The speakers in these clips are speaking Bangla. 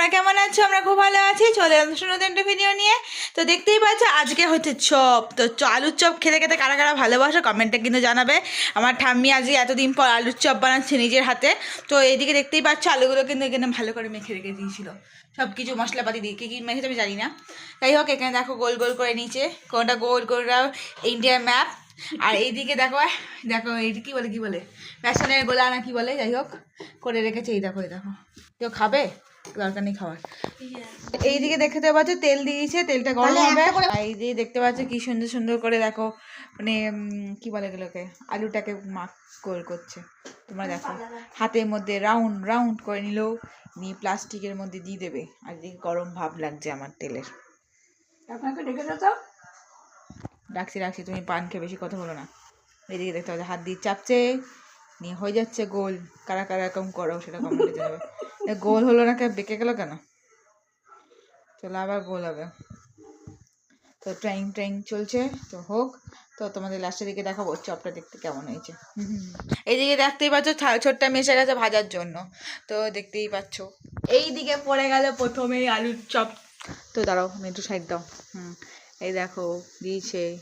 তোমরা কেমন আছো? আমরা খুব ভালো আছি। চলে এলাম নতুন ভিডিও নিয়ে। তো দেখতেই পাচ্ছ, আজকে হচ্ছে চপ। তো আলুর চপ খেতে খেতে কারা কারা ভালোবাসো কমেন্টে কিন্তু জানাবে। আমার ঠাম্মি আজকে এতদিন পর আলুর চপ বানাচ্ছে নিজের হাতে। তো এইদিকে দেখতেই পাচ্ছ, আলুগুলো কিন্তু এখানে ভালো করে মেখে রেখে দিয়েছিল। সব কিছু মশলাপাতি দিয়ে। কী কী মেখেছে আমি জানি না। যাই হোক, এখানে দেখো গোল গোল করে নিচে কোনটা গোল কোনটা ইন্ডিয়ার ম্যাপ আর এইদিকে দেখো দেখো এইটা কি বলে কি বলে? বেসনের গোলা না কি বলে? যাই হোক, করে রেখেছে। এই দেখো এই দেখো। কেউ খাবে? দরকার নেই খাওয়ার। এইদিকে দেখতে পাচ্ছ তেল দিয়েছে তেলটা গরম হবে। এই দিয়ে দেখতে পাচ্ছ কি সুন্দর সুন্দর করে দেখো মানে কি বলে এগুলোকে আলুটাকে মাখ গোল করছে। তোমরা দেখো হাতের মধ্যে রাউন্ড রাউন্ড করে নিলেও নিয়ে প্লাস্টিকের মধ্যে দিয়ে দেবে। আর এদিকে গরম ভাব লাগছে আমার তেলের। আপনাকে ডেকে তো। ডাকছি ডাকছি তুমি পান খেয়ে বেশি কথা বলো না। এদিকে দেখতে পাচ্ছ হাত দিয়ে চাপছে নিয়ে হয়ে যাচ্ছে গোল। কারা কারা এরকম করো সেটা কমেন্টে জানাবে। গোল হলো না বেঁকে গেল কেন? চলো আবার গোল হবে। তো ট্রাইং ট্রাইং চলছে, তো হোক। তো তোমাদের লাস্টের দিকে দেখাবো, চপটা দেখতে কেমন হয়েছে। এইদিকে দেখতেই পাচ্ছ ছোট্ট মেশে গেছে ভাজার জন্য। তো দেখতেই পাচ্ছ। এই দিকে পড়ে গেল প্রথমেই আলুর চপ। তো দাঁড়াও আমি একটু সাইড দাও। হুম, এই দেখো, দিয়েছে।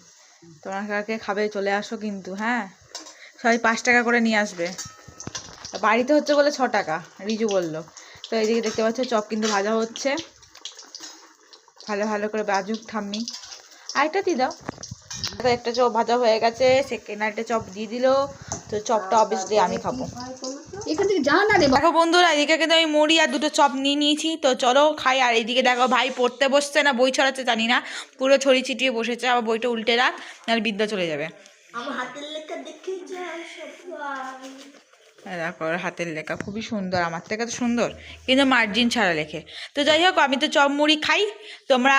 তোমরা কাকে খাবে, চলে আসো কিন্তু হ্যাঁ? সবাই পাঁচ টাকা করে নিয়ে আসবে। বাড়িতে হচ্ছে বলে ছ টাকা, রিজু বলল। তো এইদিকে দেখতে পাচ্ছ চপ কিন্তু ভাজা হচ্ছে। ভালো ভালো করে বাজুক ঠাম্মি। আরেকটা দিয়ে দাও। তো একটা চপ ভাজা হয়ে গেছে। সেকেন্ড আরেকটা চপ দিয়ে দিলো। তো চপটা অবভিয়াসলি আমি খাব। এখান থেকে যা না রে দেখো বন্ধুরা এদিকে কিন্তু আমি মুড়ি আর দুটো চপ নিয়ে নিয়েছি। তো চলো খাই। আর এইদিকে দেখো ভাই পড়তে বসছে না বই ছড়াচ্ছে জানি না। পুরো ছড়ি ছিটিয়ে বসেছে আবার বইটা উল্টে রাখ নাহলে বিদ্যা চলে যাবে। আমার হাতের লেখা দেখে যাও দেখো ওর হাতের লেখা খুবই সুন্দর, আমার থেকে তো সুন্দর। কিন্তু মার্জিন ছাড়া লেখে। তো যাই হোক, আমি তো চপ মুড়ি খাই, তোমরা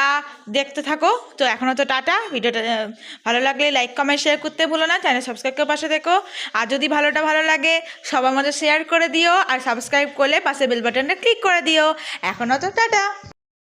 দেখতে থাকো। তো এখনও তো টাটা, ভিডিওটা ভালো লাগলে লাইক কমেন্ট শেয়ার করতে ভুলো না চ্যানেল সাবস্ক্রাইব করে পাশে দেখো আর যদি ভালোটা ভালো লাগে সবার মধ্যে শেয়ার করে দিও, আর সাবস্ক্রাইব করলে পাশে বেল বাটনটা ক্লিক করে দিও। এখনও তো টাটা!